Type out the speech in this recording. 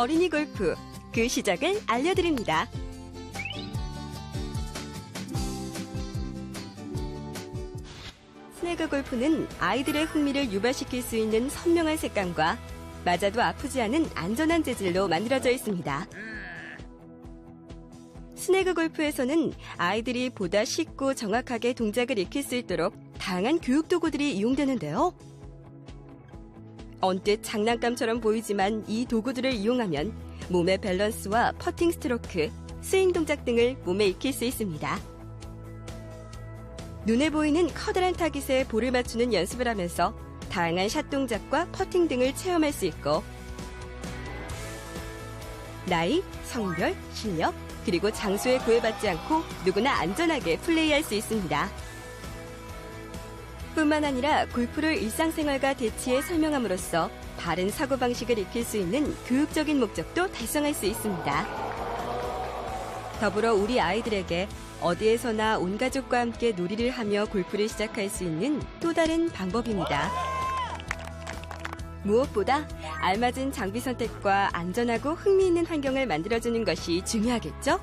어린이 골프 그 시작을 알려드립니다. 스네그 골프는 아이들의 흥미를 유발시킬 수 있는 선명한 색감과 맞아도 아프지 않은 안전한 재질로 만들어져 있습니다. 스네그 골프에서는 아이들이 보다 쉽고 정확하게 동작을 익힐 수 있도록 다양한 교육 도구들이 이용되는데요. 언뜻 장난감처럼 보이지만 이 도구들을 이용하면 몸의 밸런스와 퍼팅 스트로크, 스윙 동작 등을 몸에 익힐 수 있습니다. 눈에 보이는 커다란 타깃에 볼을 맞추는 연습을 하면서 다양한 샷 동작과 퍼팅 등을 체험할 수 있고 나이, 성별, 실력, 그리고 장소에 구애받지 않고 누구나 안전하게 플레이할 수 있습니다. 뿐만 아니라 골프를 일상생활과 대치해 설명함으로써 바른 사고방식을 익힐 수 있는 교육적인 목적도 달성할 수 있습니다. 더불어 우리 아이들에게 어디에서나 온 가족과 함께 놀이를 하며 골프를 시작할 수 있는 또 다른 방법입니다. 무엇보다 알맞은 장비 선택과 안전하고 흥미있는 환경을 만들어주는 것이 중요하겠죠?